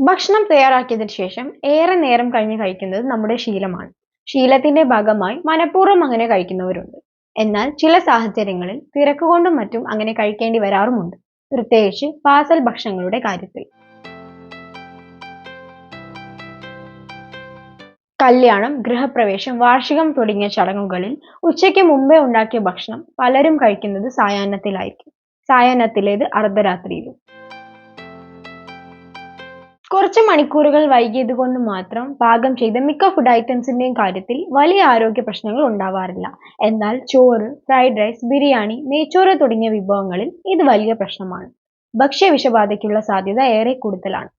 ഭക്ഷണം തയ്യാറാക്കിയതിനു ശേഷം ഏറെ നേരം കഴിഞ്ഞ് കഴിക്കുന്നത് നമ്മുടെ ശീലമാണ്. ശീലത്തിന്റെ ഭാഗമായി മനഃപൂർവം അങ്ങനെ കഴിക്കുന്നവരുണ്ട്. എന്നാൽ ചില സാഹചര്യങ്ങളിൽ തിരക്കുകൊണ്ടും മറ്റും അങ്ങനെ കഴിക്കേണ്ടി വരാറുമുണ്ട്. പ്രത്യേകിച്ച് പാസൽ ഭക്ഷണങ്ങളുടെ കാര്യത്തിൽ. കല്യാണം ഗൃഹപ്രവേശം വാർഷികം തുടങ്ങിയ ചടങ്ങുകളിൽ ഉച്ചയ്ക്ക് മുമ്പേ ഉണ്ടാക്കിയ ഭക്ഷണം പലരും കഴിക്കുന്നത് സായാഹ്നത്തിലായിരിക്കും. സായാഹ്നത്തിലേത് അർദ്ധരാത്രിയിലും. കുറച്ച് മണിക്കൂറുകൾ വൈകിയത് കൊണ്ട് മാത്രം പാകം ചെയ്ത മിക്ക ഫുഡ് ഐറ്റംസിന്റെയും കാര്യത്തിൽ വലിയ ആരോഗ്യ പ്രശ്നങ്ങൾ ഉണ്ടാവാറില്ല. എന്നാൽ ചോറ് ഫ്രൈഡ് റൈസ് ബിരിയാണി നെയ്ച്ചോറ് തുടങ്ങിയ വിഭവങ്ങളിൽ ഇത് വലിയ പ്രശ്നമാണ്. ഭക്ഷ്യ വിഷബാധയ്ക്കുള്ള സാധ്യത ഏറെ കൂടുതലാണ്.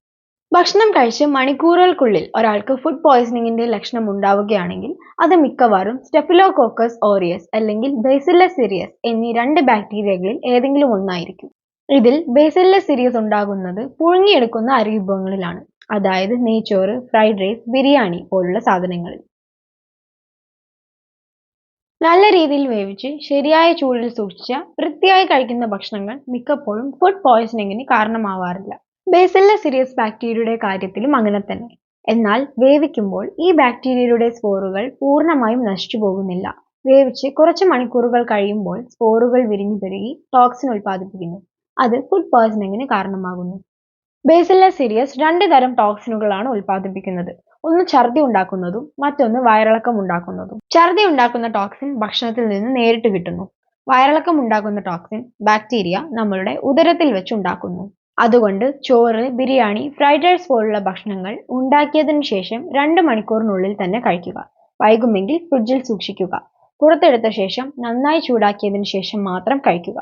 ഭക്ഷണം കഴിച്ച് മണിക്കൂറുകൾക്കുള്ളിൽ ഒരാൾക്ക് ഫുഡ് പോയ്സണിങ്ങിന്റെ ലക്ഷണം ഉണ്ടാവുകയാണെങ്കിൽ അത് മിക്കവാറും സ്റ്റെഫിലോകോക്കസ് ഓറിയസ് അല്ലെങ്കിൽ ബേസില്ലസ് സിറിയസ് എന്നീ രണ്ട് ബാക്ടീരിയകളിൽ ഏതെങ്കിലും ഒന്നായിരിക്കും. ഇതിൽ ബേസിലെ സീരീസ് ഉണ്ടാകുന്നത് പുഴുങ്ങിയെടുക്കുന്ന അരി വിഭവങ്ങളിലാണ് അതായത് നെയ്ച്ചോറ് ഫ്രൈഡ് റൈസ് ബിരിയാണി പോലുള്ള സാധനങ്ങളിൽ. നല്ല രീതിയിൽ വേവിച്ച് ശരിയായ ചൂടിൽ സൂക്ഷിച്ച വൃത്തിയായി കഴിക്കുന്ന ഭക്ഷണങ്ങൾ മിക്കപ്പോഴും ഫുഡ് പോയ്സണിങ്ങിന് കാരണമാവാറില്ല. ബേസിലെ സീരിയസ് ബാക്ടീരിയയുടെ കാര്യത്തിലും അങ്ങനെ തന്നെ. എന്നാൽ വേവിക്കുമ്പോൾ ഈ ബാക്ടീരിയയുടെ സ്പോറുകൾ പൂർണമായും നശിച്ചു പോകുന്നില്ല. വേവിച്ച് കുറച്ച് മണിക്കൂറുകൾ കഴിയുമ്പോൾ സ്പോറുകൾ വിരിഞ്ഞു പെരുകി ടോക്സിൻ ഉൽപ്പാദിപ്പിക്കുന്നു അത് ഫുഡ് പോയ്സണിങ്ങിന് കാരണമാകുന്നു. ബേസിലെ സീരിയസ് രണ്ട് തരം ടോക്സിനുകളാണ് ഉൽപ്പാദിപ്പിക്കുന്നത്. ഒന്ന് ഛർദി ഉണ്ടാക്കുന്നതും മറ്റൊന്ന് വയറിളക്കം ഉണ്ടാക്കുന്നതും. ഛർദി ഉണ്ടാക്കുന്ന ടോക്സിൻ ഭക്ഷണത്തിൽ നിന്ന് നേരിട്ട് കിട്ടുന്നു. വയറിളക്കം ഉണ്ടാക്കുന്ന ടോക്സിൻ ബാക്ടീരിയ നമ്മളുടെ ഉദരത്തിൽ വെച്ച് ഉണ്ടാക്കുന്നു. അതുകൊണ്ട് ചോറ് ബിരിയാണി ഫ്രൈഡ് റൈസ് പോലുള്ള ഭക്ഷണങ്ങൾ ഉണ്ടാക്കിയതിനു ശേഷം രണ്ട് മണിക്കൂറിനുള്ളിൽ തന്നെ കഴിക്കുക. വൈകുമെങ്കിൽ ഫ്രിഡ്ജിൽ സൂക്ഷിക്കുക. പുറത്തെടുത്ത ശേഷം നന്നായി ചൂടാക്കിയതിനു ശേഷം മാത്രം കഴിക്കുക.